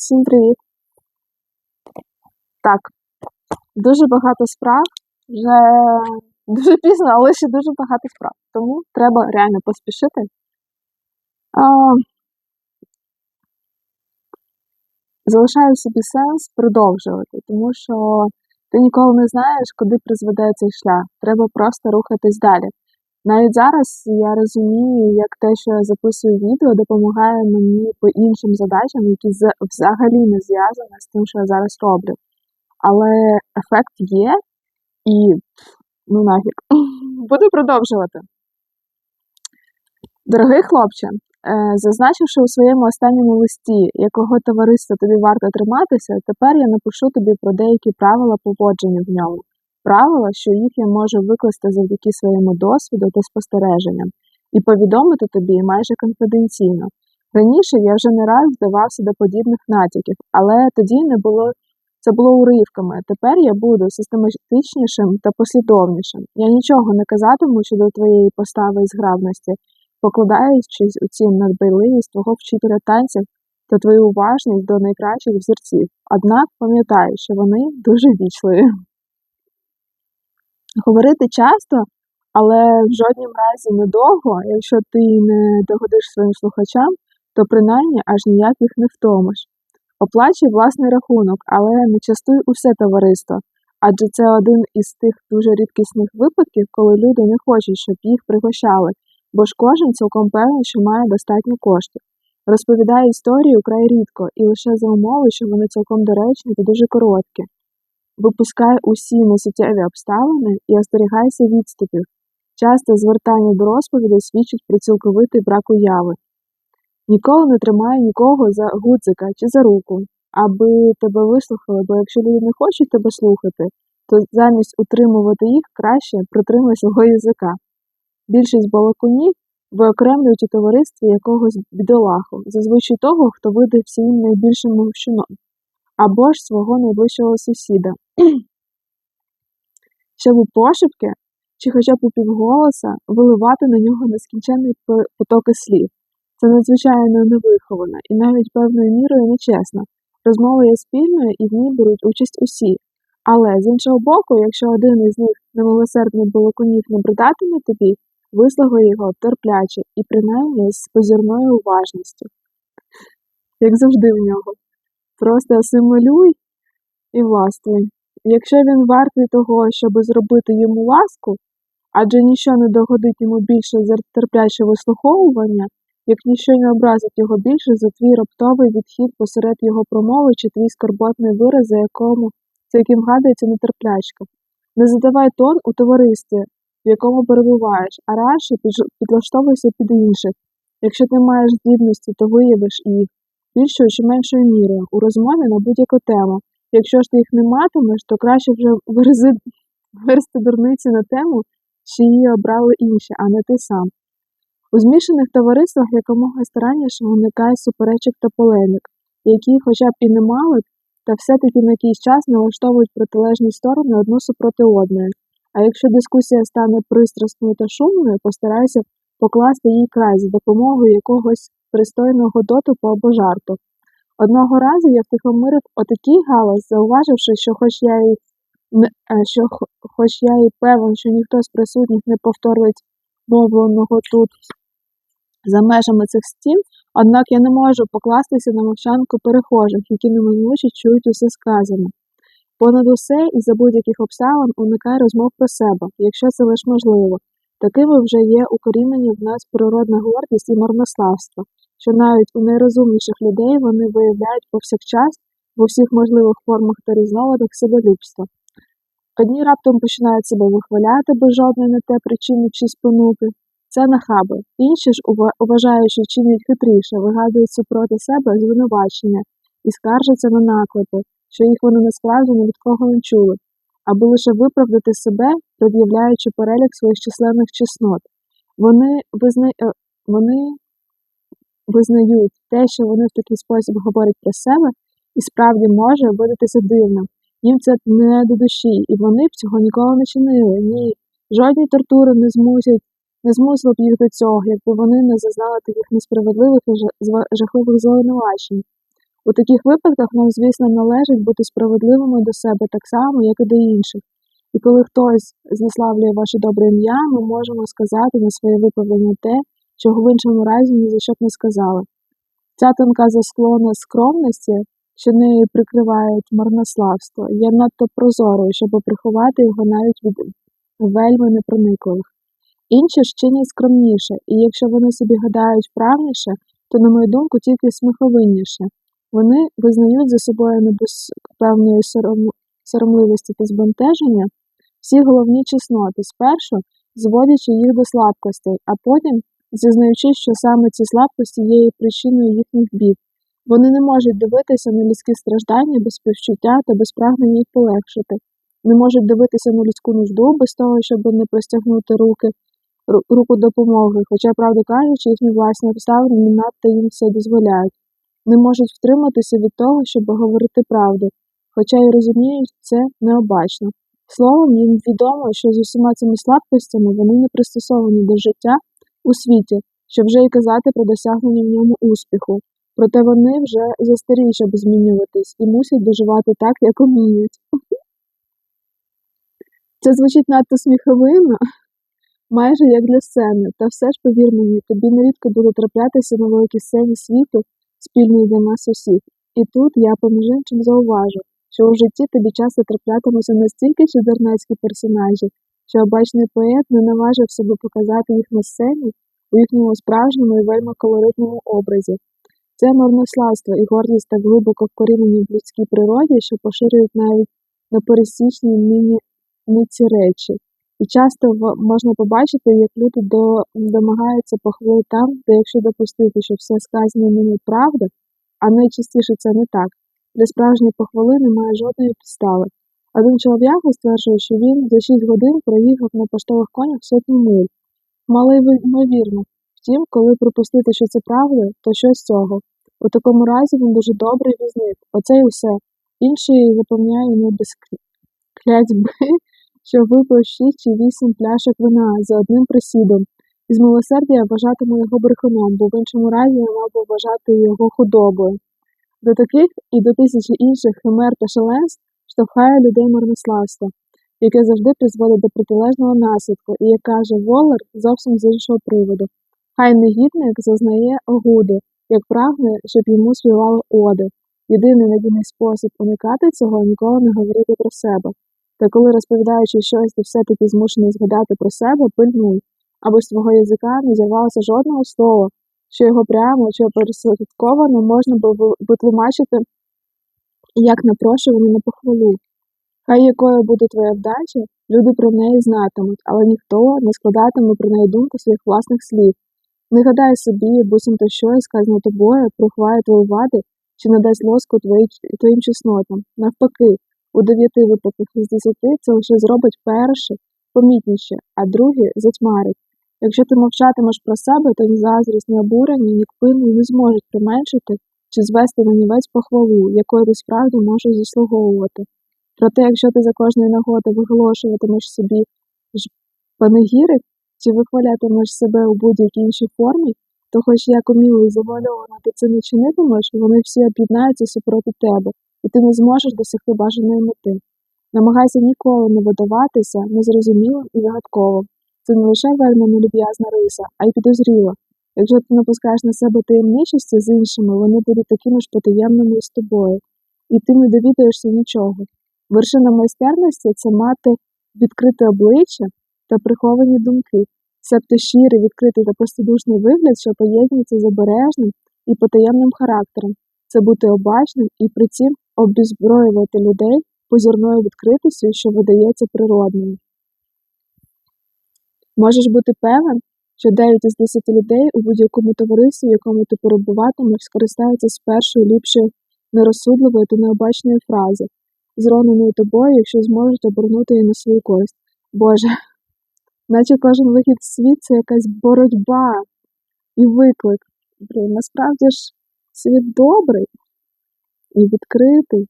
Всім привіт! Так, дуже багато справ. Вже дуже пізно, але ще дуже багато справ. Тому треба реально поспішити. А, залишаю собі сенс продовжувати, тому що ти ніколи не знаєш, куди призведе цей шлях. Треба просто рухатись далі. Навіть зараз я розумію, як те, що я записую відео, допомагає мені по іншим задачам, які взагалі не зв'язані з тим, що я зараз роблю. Але ефект є і ну нафіг. Буду продовжувати. Дорогий хлопче, е, зазначивши у своєму останньому листі, якого товариства тобі варто триматися, тепер я напишу тобі про деякі правила поводження в ньому. Правила, що їх я можу викласти завдяки своєму досвіду та спостереженням, і повідомити тобі майже конфіденційно. Раніше я вже не раз вдавався до подібних натяків, але тоді не було це було уривками. Тепер я буду систематичнішим та послідовнішим. Я нічого не казатиму щодо твоєї постави і зграбності, покладаючись у цю надбайливість твого вчителя танців та твою уважність до найкращих взірців. Однак пам'ятай, що вони дуже вічливі. Говорити часто, але в жоднім разі недовго, якщо ти не догодиш своїм слухачам, то принаймні аж ніяк їх не втомиш. Оплачуй власний рахунок, але не частуй усе товариство, адже це один із тих дуже рідкісних випадків, коли люди не хочуть, щоб їх пригощали, бо ж кожен цілком певний, що має достатньо коштів. Розповідає історію край рідко і лише за умови, що вони цілком доречні та дуже короткі. Випускай усі несуттєві обставини і остерігайся відступів. Часте звертання до розповіді свідчить про цілковитий брак уяви. Ніколи не тримай нікого за гудзика чи за руку, аби тебе вислухали, бо якщо люди не хочуть тебе слухати, то замість утримувати їх краще притримай свого язика. Більшість балакунів виокремлюють у товаристві якогось бідолаху, зазвичай того, хто видався їм найбільшим мовчуном, або ж свого найближчого сусіда. Щоб у пошепки, чи хоча б у півголоса, виливати на нього нескінченний потоки слів. Це надзвичайно невиховано і навіть певною мірою нечесно. Розмова є спільною і в ній беруть участь усі. Але з іншого боку, якщо один із них немилосердний балакунів набридатиме тобі, вислухай його терпляче і принаймні з позірною уважністю. Як завжди в нього. Просто асимилюй і властвуй. Якщо він вартий того, щоб зробити йому ласку, адже ніщо не догодить йому більше за терпляче вислуховування, як ніщо не образить його більше за твій раптовий відхід посеред його промови чи твій скорботний вираз, за якому за яким гадається нетерплячка. Не задавай тон у товаристві, в якому перебуваєш, а радше підлаштовуйся під інших. Якщо ти маєш здібності, то виявиш їх більшою чи меншою мірою у розмові на будь-яку тему. Якщо ж ти їх не матимеш, то краще вже верзи, версти дурниці на тему, чи її обрали інші, а не ти сам. У змішаних товариствах якомога старанніше уникає суперечок та полемік, які, хоча б і не мали, та все-таки на якийсь час налаштовують протилежні сторони одну супроти одної. А якщо дискусія стане пристрасною та шумною, постарайся покласти їй край за допомогою якогось пристойного дотипу або жарту. Одного разу я втихомирив отакий галас, зауваживши, що хоч я й е, що хоч я і певен, що ніхто з присутніх не повторить мовленого тут за межами цих стін, однак я не можу покластися на мовчанку перехожих, які неминуче чують усе сказане. Понад усе і за будь-яких обставин уникай розмов про себе, якщо це лише можливо. Такими вже є укорінені в нас природна гордість і марнославство, що навіть у найрозумніших людей вони виявляють повсякчас в усіх можливих формах та різновидах себелюбства. Одні раптом починають себе вихваляти без жодної на те причини чи спонуки. Це нахаби. Інші ж, уважаючи чинять хитріше, вигадують супроти себе звинувачення і скаржаться на наклепи, що їх вони насправді ні від кого не чули, аби лише виправдати себе, пред'являючи перелік своїх численних чеснот. Вони, визна... е, вони визнають те, що вони в такий спосіб говорять про себе, і справді може видатися дивним. Їм це не до душі, і вони б цього ніколи не чинили. Ні, жодні тортури не змусять, не змусили б їх до цього, якби вони не зазнали таких несправедливих і жахливих звинувачень. У таких випадках нам, звісно, належить бути справедливими до себе так само, як і до інших. І коли хтось знеславлює ваше добре ім'я, ми можемо сказати на своє виправлення те, чого в іншому разі ні за що б не сказали. Ця тонка засклона скромності, що нею прикривають марнославство, є надто прозорою, щоб приховати його навіть від вельми непроникливих. Інші ж чинять скромніше, і якщо вони собі гадають вправніше, то, на мою думку, тільки сміховинніше. Вони визнають за собою не без певної сором- соромливості та збентеження всі головні чесноти, спершу зводячи їх до слабкостей, а потім зізнаючи, що саме ці слабкості є і причиною їхніх бід. Вони не можуть дивитися на людські страждання без співчуття та без прагнення їх полегшити, не можуть дивитися на людську нужду без того, щоб не простягнути руки, руку допомоги, хоча, правду кажучи, їхні власні обставини не надто їм це дозволяють, не можуть втриматися від того, щоб говорити правду, хоча й розуміють це необачно. Словом, їм відомо, що з усіма цими слабкостями вони не пристосовані до життя у світі, щоб вже й казати про досягнення в ньому успіху. Проте вони вже застарі, щоб змінюватись, і мусять доживати так, як уміють. Це звучить надто сміховинно, майже як для сцени, та все ж повір мені, тобі нерідко буде траплятися на великій сцені світу, спільній для нас усіх. І тут я поміж іншим зауважу, що у житті тобі часто траплятимуться настільки чудернацькі персонажі, що обачний поет не наважив себе показати їх на сцені у їхньому справжньому і вельми колоритному образі. Це марнославство і гордість так глибоко вкорінені в людській природі, що поширюють навіть на пересічні нині ниці речі. І часто можна побачити, як люди до, домагаються похвали там, де якщо допустити, що все сказане ними правда, а найчастіше це не так, для справжньої похвали немає жодної підстави. Один чолов'яга стверджує, що він за 6 годин проїхав на поштових конях сотню миль. Мало ймовірно. Втім, коли припустити, що це правда, то що з цього? У такому разі він дуже добрий візник. Оце і все. Інший запевняє йому без кл- клятьби, що випив 6 чи 8 пляшок вина за одним присідом. Із милосердя вважатиму його брехуном, бо в іншому разі я мав би вважати його худобою. До таких і до тисячі інших химер та шаленств штовхає людей марнославство, яке завжди призводить до протилежного наслідку, і, як каже Волер, зовсім з іншого приводу. Хай негідник зазнає огуди, як прагне, щоб йому співали оди. Єдиний надійний спосіб уникати цього ніколи не говорити про себе. Та коли розповідаючи щось, ти все-таки змушений згадати про себе, пильнуй, аби з твого язика не зірвалося жодного слова, що його прямо чи опосередковано можна було витлумачити як напрошування на похвалу. Хай якою буде твоя вдача, люди про неї знатимуть, але ніхто не складатиме про неї думку своїх власних слів. Не гадай собі, буцімто щось сказано тобою, приховає твої вади чи надасть лоску твої, твоїм чеснотам. Навпаки, у дев'яти випадках із десяти це лише зробить перше помітніше, а друге затьмарить. Якщо ти мовчатимеш про себе, то ні заздрість, ні обурення, ні кпини не зможуть применшити чи звести на нівець похвалу, якої ти справді можеш заслуговувати. Проте, якщо ти за кожної нагоди виголошуватимеш собі ж панегірик чи вихвалятимеш себе у будь-якій іншій формі, то хоч як уміло і завуальовано ти це не чинитимеш, вони всі об'єднаються супроти тебе, і ти не зможеш досягти бажаної мети. Намагайся ніколи не видаватися незрозумілим і загадковим. Це не лише вельми нелюб'язна риса, а й підозріла. Якщо ти напускаєш на себе таємничості з іншими, вони будуть такими ж потаємними і з тобою, і ти не довідаєшся нічого. Вершина майстерності це мати відкрите обличчя та приховані думки, себто щирий, відкритий та простодушний вигляд, що поєднується з обережним і потаємним характером, це бути обачним і при цім обізброювати людей позірною відкритістю, що видається природною. Можеш бути певен, що 9 із 10 людей у будь-якому товаристві, в якому ти перебуватимеш, скористаються з першої ліпшої нерозсудливої та необачної фрази, зроненої тобою, якщо зможуть обернути її на свою користь. Боже, наче кожен вихід в світ це якась боротьба і виклик. Блін, насправді ж світ добрий і відкритий.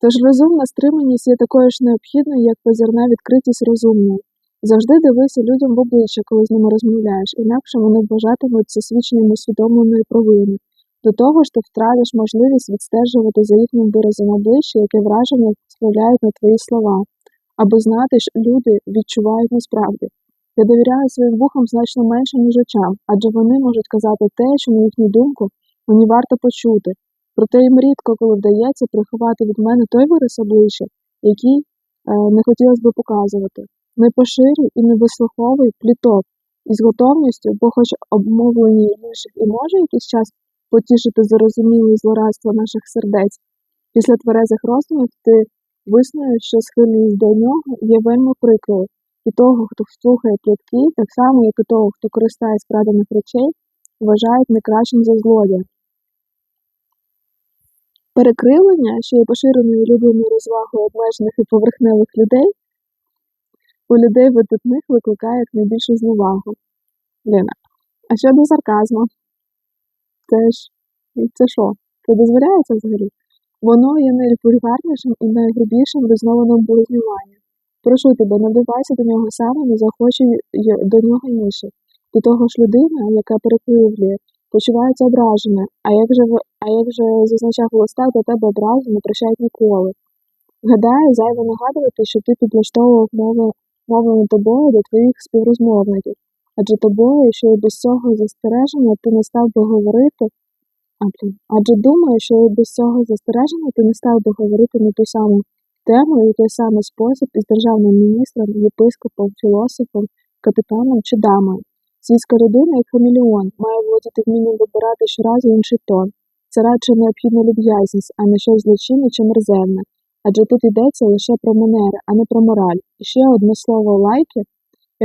Тож розумна стриманість є такою ж необхідною, як позірна відкритість розумною. Завжди дивися людям в обличчя, коли з ними розмовляєш, інакше вони вважатимуть це свідченням усвідомленої провини. До того ж, ти втратиш можливість відстежувати за їхнім виразом обличчя, яке враження справляють на твої слова, аби знати, що люди відчувають насправді. Я довіряю своїм вухам значно менше, ніж очам, адже вони можуть казати те, що, на їхню думку, мені варто почути. Проте їм рідко, коли вдається приховати від мене той вираз обличчя, який е, не хотілося би показувати. Не поширюй і не вислуховуй пліток із готовністю, бо хоч обмовлені інших і може якийсь час потішити зарозуміле злорадство наших сердець, після тверезих роздумів ти виснуєш, що схильність до нього є вельми прикрою, і того, хто слухає плітки, так само, як і того, хто користається крадених речей, вважають не кращим за злодія. Перекривлення, що є поширеною улюбленою розвагою обмежених і поверхневих людей, у людей видатних викликає найбільшу зневагу. Ліна, а щодо сарказму, це ж це що? Це дозволяється взагалі? Воно є найвульгарнішим і найгрубішим визнованим близнюванням. Прошу тебе, надивайся до нього сам і не захочуй й- до нього інших. До того ж людина, яка перекривлює, почувається ображена, а як же, а як же зазначав листа, до тебе образу не прощають ніколи. Гадаю, зайво нагадувати, що ти підлаштовував мови, мовлену тобою до твоїх співрозмовників, адже тобою, що і без цього застереження ти не став би говорити, а, адже думаю, що і без цього застереження ти не став би говорити на ту саму тему і той самий спосіб із державним міністром, єпископом, філософом, капітаном чи дамою. Світська людина, як хамелеон, має володіти вмінням вибирати щоразу інший тон. Це радше необхідна люб'язність, а не щось злочинне чи мерзенне. Адже тут йдеться лише про манери, а не про мораль. І ще одне слово лайки,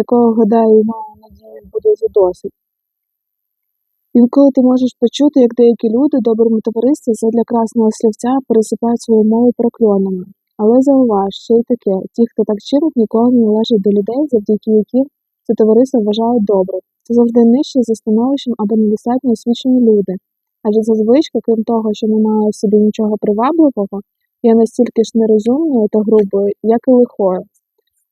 якого, гадаю, маю надію, буде задосить. Інколи ти можеш почути, як деякі люди доброму товаристві задля красного слівця пересипають свою мову прокльонами. Але зауваж, що й таке, ті, хто так чинить, ніколи не належать до людей, завдяки яким це товариство вважають добре. Це завжди нижче за становищем або недостатньо освічені люди. Адже ця крім того, що немає в собі нічого привабливого, є настільки ж нерозумною та грубою, як і лихою.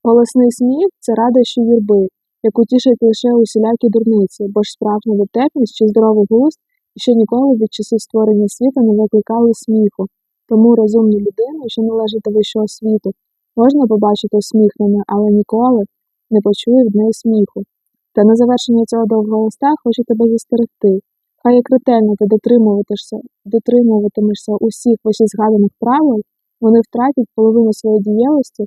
Голосний сміх це радощі юрби, яку тішать лише усілякі дурниці, бо ж справжня дотепність чи здоровий глузд ще ніколи від часів створення світу не викликали сміху. Тому розумну людину, що належить до вищого світу, можна побачити усміхненою, але ніколи не почує від неї сміху. Та на завершення цього довгого листа хочу тебе застерегти. Хай як ретельно ти дотримуватишся, дотримуватимешся усіх вищезгаданих правил, вони втратять половину своєї дієвості,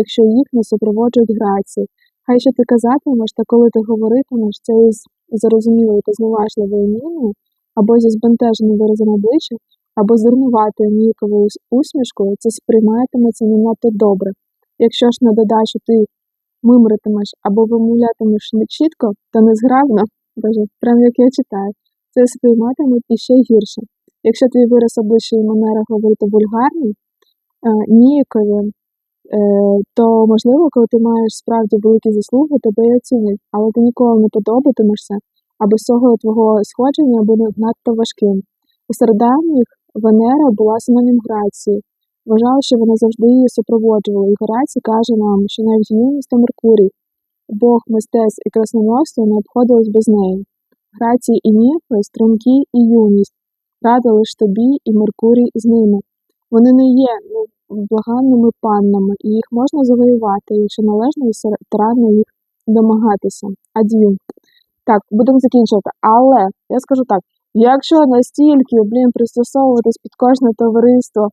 якщо їх не супроводжують грації. Хай що ти казатимеш, та коли ти говоритимеш це із зарозумілою та зневажливою міною, або зі збентеженим виразом обличчя, або з дурнуватою ніяковою усмішкою, це сприйматиметься не надто добре. Якщо ж на додачу ти мимритимеш або вимовлятимеш нечітко та незграбно, боже, прям як я читаю, це сприйматимуть іще гірше. Якщо твій вираз обличчя і манера говорити вульгарні, е, ніякові, е, то можливо, коли ти маєш справді великі заслуги, тебе і оцінять, але ти ніколи не подобатимешся, а без цього твого сходження буде надто важким. У стародавніх Венера була синонім Грації. Вважали, що вона завжди її супроводжувала, і Горацій каже нам, що навіть юність та Меркурій, Бог мистецтв і красномовства не обходились без неї. Грації і ніфи, струнки і юність, рада лиш тобі і Меркурій з ними. Вони не є невблаганними паннами, і їх можна завоювати, якщо належно і старанно їх домагатися. Ад'ю. Так, будемо закінчувати. Але я скажу так: якщо настільки, блін, пристосовуватись під кожне товариство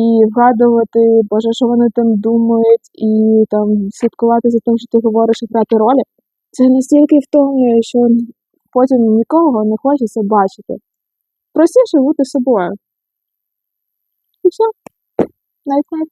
і вгадувати, боже, що вони там думають, і там слідкувати за тим, що ти говориш і грати ролі, це настільки втомлює, що потім нікого не хочеться бачити. Простіше бути собою. І все. Навіть.